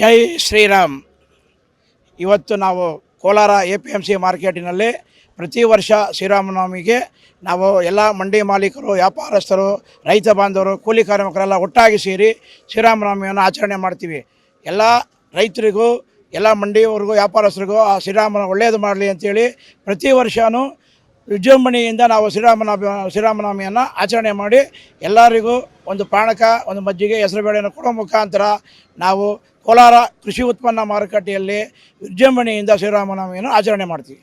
ಜೈ ಶ್ರೀರಾಮ್. ಇವತ್ತು ನಾವು Kolar A P M C ಮಾರ್ಕೆಟಿನಲ್ಲಿ ಪ್ರತಿ ವರ್ಷ ಶ್ರೀರಾಮನವಮಿಗೆ ನಾವು ಎಲ್ಲ ಮಂಡಿ ಮಾಲೀಕರು, ವ್ಯಾಪಾರಸ್ಥರು, ರೈತ ಬಾಂಧವರು, ಕೂಲಿ ಕಾರ್ಮಿಕರೆಲ್ಲ ಒಟ್ಟಾಗಿ ಸೇರಿ ಶ್ರೀರಾಮನವಮಿಯನ್ನು ಆಚರಣೆ ಮಾಡ್ತೀವಿ. ಎಲ್ಲ ರೈತರಿಗೂ, ಎಲ್ಲ ಮಂಡಿಯವರಿಗೂ, ವ್ಯಾಪಾರಸ್ಥರಿಗೂ ಆ ಶ್ರೀರಾಮನ ಒಳ್ಳೆಯದು ಮಾಡಲಿ ಅಂತೇಳಿ ಪ್ರತಿ ವರ್ಷವೂ ವಿಜೃಂಭಣೆಯಿಂದ ನಾವು ಶ್ರೀರಾಮನಾಮ ಶ್ರೀರಾಮನವಮಿಯನ್ನು ಆಚರಣೆ ಮಾಡಿ ಎಲ್ಲರಿಗೂ ಒಂದು ಪಾಣಕ, ಒಂದು ಮಜ್ಜಿಗೆ ಹೆಸರುಬೇಳೆಯನ್ನು ಕೊಡೋ ಮುಖಾಂತರ ನಾವು ಕೋಲಾರ ಕೃಷಿ ಉತ್ಪನ್ನ ಮಾರುಕಟ್ಟೆಯಲ್ಲಿ ವಿಜೃಂಭಣೆಯಿಂದ ಶ್ರೀರಾಮನವಮಿಯನ್ನು ಆಚರಣೆ ಮಾಡ್ತೀವಿ.